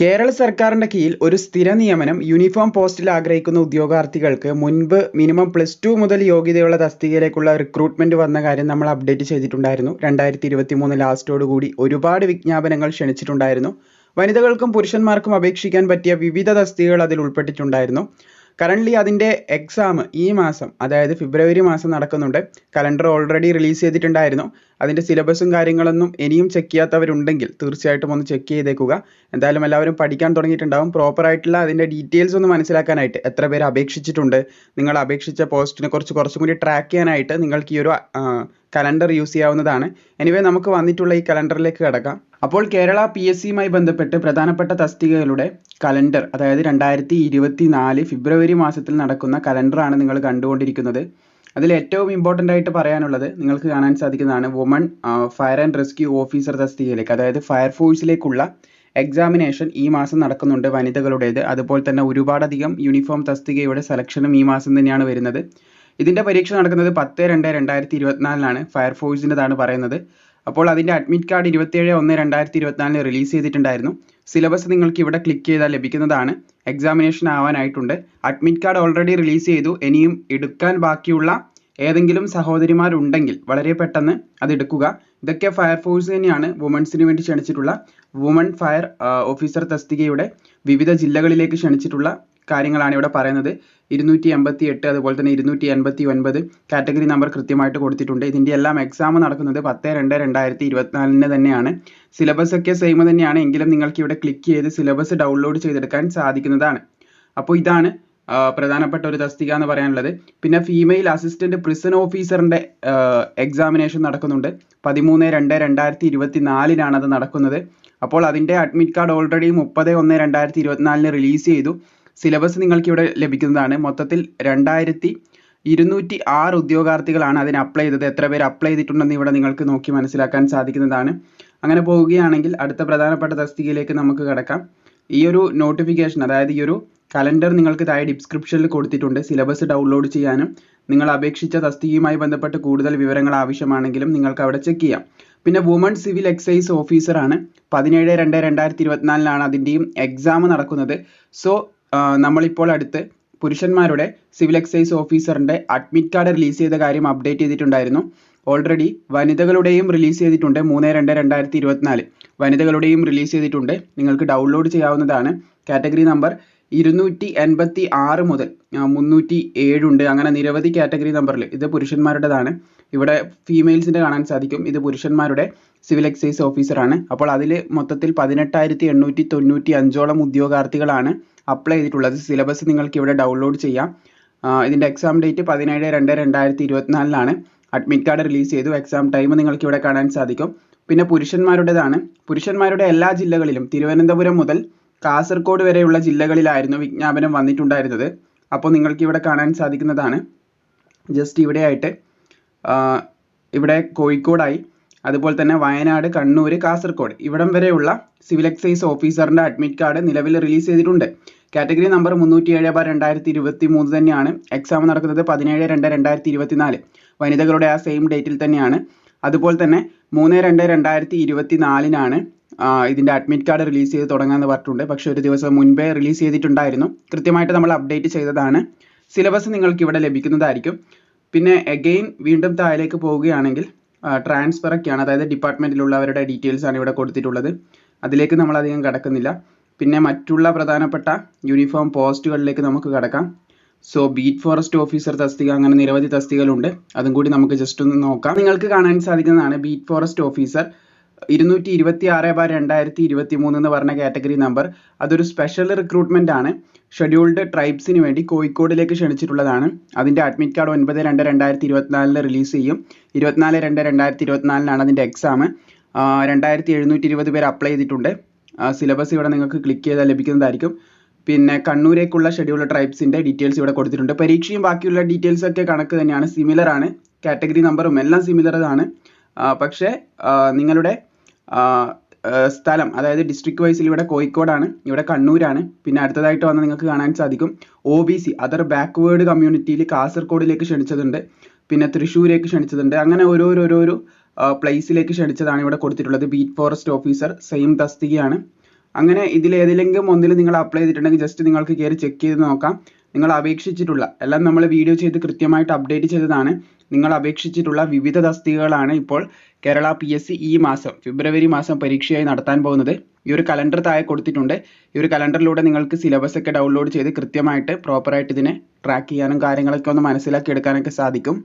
കേരള സർക്കാരിന്റെ കീഴിൽ ഒരു സ്ഥിര നിയമനം യൂണിഫോം പോസ്റ്റിൽ ആഗ്രഹിക്കുന്ന ഉദ്യോഗാർത്ഥികൾക്ക് മുൻപ് മിനിമം പ്ലസ് ടു മുതൽ യോഗ്യതയുള്ള തസ്തികയിലേക്കുള്ള റിക്രൂട്ട്മെന്റ് വന്ന കാര്യം നമ്മൾ അപ്ഡേറ്റ് ചെയ്തിട്ടുണ്ടായിരുന്നു. രണ്ടായിരത്തി ഇരുപത്തി മൂന്ന് ലാസ്റ്റോടുകൂടി ഒരുപാട് വിജ്ഞാപനങ്ങൾ ക്ഷണിച്ചിട്ടുണ്ടായിരുന്നു. വനിതകൾക്കും പുരുഷന്മാർക്കും അപേക്ഷിക്കാൻ പറ്റിയ വിവിധ തസ്തികകൾ അതിൽ ഉൾപ്പെട്ടിട്ടുണ്ടായിരുന്നു. കറന്റ്ലി അതിന്റെ എക്സാം ഈ മാസം അതായത് ഫെബ്രുവരി മാസം നടക്കുന്നുണ്ട്. കലണ്ടർ ഓൾറെഡി റിലീസ് ചെയ്തിട്ടുണ്ടായിരുന്നു. അതിന്റെ സിലബസും കാര്യങ്ങളൊന്നും ഇനിയും ചെക്ക് ചെയ്യാത്തവരുണ്ടെങ്കിൽ തീർച്ചയായിട്ടും ഒന്ന് ചെക്ക് ചെയ്തേക്കുക. എന്തായാലും എല്ലാവരും പഠിക്കാൻ തുടങ്ങിയിട്ടുണ്ടാവും. പ്രോപ്പറായിട്ടുള്ള അതിന്റെ ഡീറ്റെയിൽസ് ഒന്ന് മനസ്സിലാക്കാനായിട്ട് എത്ര പേര് അപേക്ഷിച്ചിട്ടുണ്ട് നിങ്ങൾ അപേക്ഷിച്ച പോസ്റ്റിനെ കുറിച്ച് കുറച്ചും കൂടി ട്രാക്ക് ചെയ്യാനായിട്ട് നിങ്ങൾക്ക് ഈ ഒരു കലണ്ടർ യൂസ് ചെയ്യാവുന്നതാണ്. എനിവേ നമുക്ക് വന്നിട്ടുള്ള ഈ കലണ്ടറിലേക്ക് കിടക്കാം. അപ്പോൾ കേരള പി എസ് സിയുമായി ബന്ധപ്പെട്ട് പ്രധാനപ്പെട്ട തസ്തികകളുടെ കലണ്ടർ അതായത് രണ്ടായിരത്തി ഇരുപത്തി നാല് ഫെബ്രുവരി മാസത്തിൽ നടക്കുന്ന കലണ്ടറാണ് നിങ്ങൾ കണ്ടുകൊണ്ടിരിക്കുന്നത്. അതിൽ ഏറ്റവും ഇമ്പോർട്ടന്റ് ആയിട്ട് പറയാനുള്ളത് നിങ്ങൾക്ക് കാണാൻ സാധിക്കുന്നതാണ് woman fire and rescue officer തസ്തികയിലേക്ക് അതായത് ഫയർഫോഴ്സിലേക്കുള്ള എക്സാമിനേഷൻ ഈ മാസം നടക്കുന്നുണ്ട് വനിതകളുടേത്. അതുപോലെ തന്നെ ഒരുപാടധികം യൂണിഫോം തസ്തികയുടെ സെലക്ഷനും ഈ മാസം തന്നെയാണ് വരുന്നത്. ഇതിന്റെ പരീക്ഷ നടക്കുന്നത് പത്ത് രണ്ട് രണ്ടായിരത്തി ഇരുപത്തിനാലിനാണ് ഫയർഫോഴ്സിന്റെതാണ് പറയുന്നത്. അപ്പോൾ അതിന്റെ അഡ്മിറ്റ് കാർഡ് ഇരുപത്തേഴ് ഒന്ന് രണ്ടായിരത്തി ഇരുപത്തിനാലിന് റിലീസ് ചെയ്തിട്ടുണ്ടായിരുന്നു. സിലബസ് നിങ്ങൾക്ക് ഇവിടെ ക്ലിക്ക് ചെയ്താൽ ലഭിക്കുന്നതാണ്. എക്സാമിനേഷൻ ആവാനായിട്ടുണ്ട്. അഡ്മിറ്റ് കാർഡ് ഓൾറെഡി റിലീസ് ചെയ്തു. ഇനിയും എടുക്കാൻ ബാക്കിയുള്ള ഏതെങ്കിലും സഹോദരിമാരുണ്ടെങ്കിൽ വളരെ പെട്ടെന്ന് അത് എടുക്കുക. ഇതൊക്കെ ഫയർഫോഴ്സ് തന്നെയാണ്. വുമൺസിന് വേണ്ടി ക്ഷണിച്ചിട്ടുള്ള. വുമൺ ഫയർ ഓഫീസർ തസ്തികയുടെ വിവിധ ജില്ലകളിലേക്ക് ക്ഷണിച്ചിട്ടുള്ള കാര്യങ്ങളാണ് ഇവിടെ പറയുന്നത്. ഇരുന്നൂറ്റി എൺപത്തി എട്ട് അതുപോലെ തന്നെ ഇരുന്നൂറ്റി എൺപത്തി ഒൻപത് കാറ്റഗറി നമ്പർ കൃത്യമായിട്ട് കൊടുത്തിട്ടുണ്ട്. ഇതിന്റെ എല്ലാം എക്സാം നടക്കുന്നത് പത്ത് രണ്ട് രണ്ടായിരത്തി ഇരുപത്തിനാലിന് തന്നെയാണ്. സിലബസ് ഒക്കെ സെയിം തന്നെയാണ് എങ്കിലും നിങ്ങൾക്ക് ഇവിടെ ക്ലിക്ക് ചെയ്ത് സിലബസ് ഡൗൺലോഡ് ചെയ്തെടുക്കാൻ സാധിക്കുന്നതാണ്. അപ്പോൾ ഇതാണ് പ്രധാനപ്പെട്ട ഒരു തസ്തിക എന്ന് പറയാനുള്ളത്. പിന്നെ ഫീമെയിൽ അസിസ്റ്റന്റ് പ്രിസൺ ഓഫീസറിന്റെ എക്സാമിനേഷൻ നടക്കുന്നുണ്ട്. പതിമൂന്ന് രണ്ട് രണ്ടായിരത്തി ഇരുപത്തി നാലിനാണ് അത് നടക്കുന്നത്. അപ്പോൾ അതിന്റെ അഡ്മിറ്റ് കാർഡ് ഓൾറെഡി മുപ്പത് ഒന്ന് രണ്ടായിരത്തി ഇരുപത്തിനാലിന് റിലീസ് ചെയ്തു. സിലബസ് നിങ്ങൾക്ക് ഇവിടെ ലഭിക്കുന്നതാണ്. മൊത്തത്തിൽ രണ്ടായിരത്തി ഇരുന്നൂറ്റി ആറ് ഉദ്യോഗാർത്ഥികളാണ് അതിന് അപ്ലൈ ചെയ്തത്. എത്ര പേര് അപ്ലൈ ചെയ്തിട്ടുണ്ടെന്ന് ഇവിടെ നിങ്ങൾക്ക് നോക്കി മനസ്സിലാക്കാൻ സാധിക്കുന്നതാണ്. അങ്ങനെ പോവുകയാണെങ്കിൽ അടുത്ത പ്രധാനപ്പെട്ട തസ്തികയിലേക്ക് നമുക്ക് കടക്കാം. ഈ ഒരു നോട്ടിഫിക്കേഷൻ അതായത് ഈ ഒരു കലണ്ടർ നിങ്ങൾക്ക് താഴെ ഡിസ്ക്രിപ്ഷനിൽ കൊടുത്തിട്ടുണ്ട്. സിലബസ് ഡൗൺലോഡ് ചെയ്യാനും നിങ്ങൾ അപേക്ഷിച്ച തസ്തികയുമായി ബന്ധപ്പെട്ട് കൂടുതൽ വിവരങ്ങൾ ആവശ്യമാണെങ്കിലും നിങ്ങൾക്ക് അവിടെ ചെക്ക് ചെയ്യാം. പിന്നെ വുമൺ സിവിൽ എക്സൈസ് ഓഫീസറാണ് പതിനേഴ് രണ്ട് രണ്ടായിരത്തി ഇരുപത്തിനാലിനാണ് അതിന്റെയും എക്സാം നടക്കുന്നത്. സോ നമ്മളിപ്പോൾ അടുത്ത് പുരുഷന്മാരുടെ സിവിൽ എക്സൈസ് ഓഫീസറിന്റെ അഡ്മിറ്റ് കാർഡ് റിലീസ് ചെയ്ത കാര്യം അപ്ഡേറ്റ് ചെയ്തിട്ടുണ്ടായിരുന്നു. ഓൾറെഡി വനിതകളുടെയും റിലീസ് ചെയ്തിട്ടുണ്ട് മൂന്ന് രണ്ട് രണ്ടായിരത്തി ഇരുപത്തിനാല്. വനിതകളുടെയും റിലീസ് ചെയ്തിട്ടുണ്ട്. നിങ്ങൾക്ക് ഡൗൺലോഡ് ചെയ്യാവുന്നതാണ്. കാറ്റഗറി നമ്പർ ഇരുന്നൂറ്റി എൺപത്തി ആറ് മുതൽ മുന്നൂറ്റി ഏഴുണ്ട് അങ്ങനെ നിരവധി കാറ്റഗറി നമ്പറിൽ ഇത് പുരുഷന്മാരുടേതാണ്. ഇവിടെ ഫീമെയിൽസിന്റെ കാണാൻ സാധിക്കും. ഇത് പുരുഷന്മാരുടെ സിവിൽ എക്സൈസ് ഓഫീസറാണ്. അപ്പോൾ അതിൽ മൊത്തത്തിൽ പതിനെട്ടായിരത്തി എണ്ണൂറ്റി തൊണ്ണൂറ്റി അഞ്ചോളം ഉദ്യോഗാർത്ഥികളാണ് അപ്ലൈ ചെയ്തിട്ടുള്ളത്. സിലബസ് നിങ്ങൾക്ക് ഇവിടെ ഡൗൺലോഡ് ചെയ്യാം. ഇതിന്റെ എക്സാം ഡേറ്റ് പതിനേഴ് രണ്ട് രണ്ടായിരത്തി ഇരുപത്തിനാലിലാണ് അഡ്മിറ്റ് കാർഡ് റിലീസ് ചെയ്തു. എക്സാം ടൈം നിങ്ങൾക്ക് ഇവിടെ കാണാൻ സാധിക്കും. പിന്നെ പുരുഷന്മാരുടേതാണ്. പുരുഷന്മാരുടെ എല്ലാ ജില്ലകളിലും തിരുവനന്തപുരം മുതൽ കാസർഗോഡ് വരെയുള്ള ജില്ലകളിലായിരുന്നു വിജ്ഞാപനം വന്നിട്ടുണ്ടായിരുന്നത്. അപ്പോൾ നിങ്ങൾക്ക് ഇവിടെ കാണാൻ സാധിക്കുന്നതാണ്. ജസ്റ്റ് ഇവിടെയായിട്ട് ഇവിടെ കോഴിക്കോടായി അതുപോലെ തന്നെ വയനാട് കണ്ണൂർ കാസർഗോഡ് ഇവിടം വരെയുള്ള സിവിൽ എക്സൈസ് ഓഫീസറിന്റെ അഡ്മിറ്റ് കാർഡ് നിലവിൽ റിലീസ് ചെയ്തിട്ടുണ്ട്. കാറ്റഗറി നമ്പർ മുന്നൂറ്റി ഏഴ് ബാർ രണ്ടായിരത്തി ഇരുപത്തി മൂന്ന് തന്നെയാണ്. എക്സാം നടക്കുന്നത് പതിനേഴ് രണ്ട് രണ്ടായിരത്തി ഇരുപത്തി നാല് വനിതകളുടെ ആ സെയിം ഡേറ്റിൽ തന്നെയാണ്. അതുപോലെ തന്നെ മൂന്ന് രണ്ട് രണ്ടായിരത്തി ഇരുപത്തി നാലിനാണ് ഇതിന്റെ അഡ്മിറ്റ് കാർഡ് റിലീസ് ചെയ്ത് തുടങ്ങാമെന്ന് പറഞ്ഞിട്ടുണ്ട്. പക്ഷേ ഒരു ദിവസം മുൻപേ റിലീസ് ചെയ്തിട്ടുണ്ടായിരുന്നു. കൃത്യമായിട്ട് നമ്മൾ അപ്ഡേറ്റ് ചെയ്തതാണ്. സിലബസ് നിങ്ങൾക്ക് ഇവിടെ ലഭിക്കുന്നതായിരിക്കും. പിന്നെ എഗെയിൻ വീണ്ടും താഴേക്ക് പോവുകയാണെങ്കിൽ ട്രാൻസ്ഫർ ഒക്കെയാണ്. അതായത് ഡിപ്പാർട്ട്മെന്റിലുള്ളവരുടെ ഡീറ്റെയിൽസ് ആണ് ഇവിടെ കൊടുത്തിട്ടുള്ളത്. അതിലേക്ക് നമ്മൾ അധികം കടക്കുന്നില്ല. പിന്നെ മറ്റുള്ള പ്രധാനപ്പെട്ട യൂണിഫോം പോസ്റ്റുകളിലേക്ക് നമുക്ക് കടക്കാം. സോ ബീറ്റ് ഫോറസ്റ്റ് ഓഫീസർ തസ്തിക അങ്ങനെ നിരവധി തസ്തികകളുണ്ട്. അതും കൂടി നമുക്ക് ജസ്റ്റ് ഒന്ന് നോക്കാം. നിങ്ങൾക്ക് കാണാൻ സാധിക്കുന്നതാണ് ബീറ്റ് ഫോറസ്റ്റ് ഓഫീസർ ഇരുന്നൂറ്റി ഇരുപത്തി ആറ് ബാർ രണ്ടായിരത്തി ഇരുപത്തി മൂന്ന് എന്ന് പറഞ്ഞ കാറ്റഗറി നമ്പർ അതൊരു സ്പെഷ്യൽ റിക്രൂട്ട്മെന്റ് ആണ്. ഷെഡ്യൂൾഡ് ട്രൈബ്സിന് വേണ്ടി കോഴിക്കോടിലേക്ക് ക്ഷണിച്ചിട്ടുള്ളതാണ്. അതിന്റെ അഡ്മിറ്റ് കാർഡ് ഒൻപത് രണ്ട് രണ്ടായിരത്തി ഇരുപത്തിനാലിന് റിലീസ് ചെയ്യും. ഇരുപത്തിനാല് രണ്ട് രണ്ടായിരത്തി ഇരുപത്തിനാലിനാണ് അതിന്റെ എക്സാം രണ്ടായിരത്തി എഴുന്നൂറ്റി ഇരുപത് പേര് അപ്ലൈ ചെയ്തിട്ടുണ്ട്. സിലബസ് ഇവിടെ നിങ്ങൾക്ക് ക്ലിക്ക് ചെയ്താൽ ലഭിക്കുന്നതായിരിക്കും. പിന്നെ കണ്ണൂരേക്കുള്ള ഷെഡ്യൂൾഡ് ട്രൈബ്സിന്റെ ഡീറ്റെയിൽസ് ഇവിടെ കൊടുത്തിട്ടുണ്ട്. പരീക്ഷയും ബാക്കിയുള്ള ഡീറ്റെയിൽസ് ഒക്കെ കണക്ക് തന്നെയാണ്. സിമിലർ ആണ്. കാറ്റഗറി നമ്പറും എല്ലാം സിമിലർ ആണ് പക്ഷേ നിങ്ങളുടെ സ്ഥലം അതായത് ഡിസ്ട്രിക്ട് വൈസിൽ ഇവിടെ കോഴിക്കോടാണ് ഇവിടെ കണ്ണൂരാണ്. പിന്നെ അടുത്തതായിട്ട് വന്ന് നിങ്ങൾക്ക് കാണാൻ സാധിക്കും O B C other backward കമ്മ്യൂണിറ്റിയിൽ കാസർഗോഡിലേക്ക് ക്ഷണിച്ചതുണ്ട്. പിന്നെ തൃശ്ശൂരേക്ക് ക്ഷണിച്ചതുണ്ട്. അങ്ങനെ ഓരോരോരോരോ പ്ലേസിലേക്ക് ക്ഷണിച്ചതാണ് ഇവിടെ കൊടുത്തിട്ടുള്ളത്. ബീറ്റ് ഫോറസ്റ്റ് ഓഫീസർ സെയിം തസ്തികയാണ് അങ്ങനെ ഇതിൽ ഏതെങ്കിലും ഒന്നിൽ നിങ്ങൾ അപ്ലൈ ചെയ്തിട്ടുണ്ടെങ്കിൽ ജസ്റ്റ് നിങ്ങൾക്ക് കയറി ചെക്ക് ചെയ്ത് നോക്കാം. നിങ്ങൾ അപേക്ഷിച്ചിട്ടുള്ള എല്ലാം നമ്മൾ വീഡിയോ ചെയ്ത് കൃത്യമായിട്ട് അപ്ഡേറ്റ് ചെയ്തതാണ്. നിങ്ങൾ അപേക്ഷിച്ചിട്ടുള്ള വിവിധ തസ്തികകളാണ് ഇപ്പോൾ കേരള പി എസ് സി ഈ മാസം ഫെബ്രുവരി മാസം പരീക്ഷയായി നടത്താൻ പോകുന്നത്. ഈ ഒരു കലണ്ടർ താഴെ കൊടുത്തിട്ടുണ്ട്. ഈ ഒരു കലണ്ടറിലൂടെ നിങ്ങൾക്ക് സിലബസ് ഒക്കെ ഡൗൺലോഡ് ചെയ്ത് കൃത്യമായിട്ട് പ്രോപ്പറായിട്ട് ഇതിനെ ട്രാക്ക് ചെയ്യാനും കാര്യങ്ങളൊക്കെ ഒന്ന് മനസ്സിലാക്കി എടുക്കാനൊക്കെ സാധിക്കും.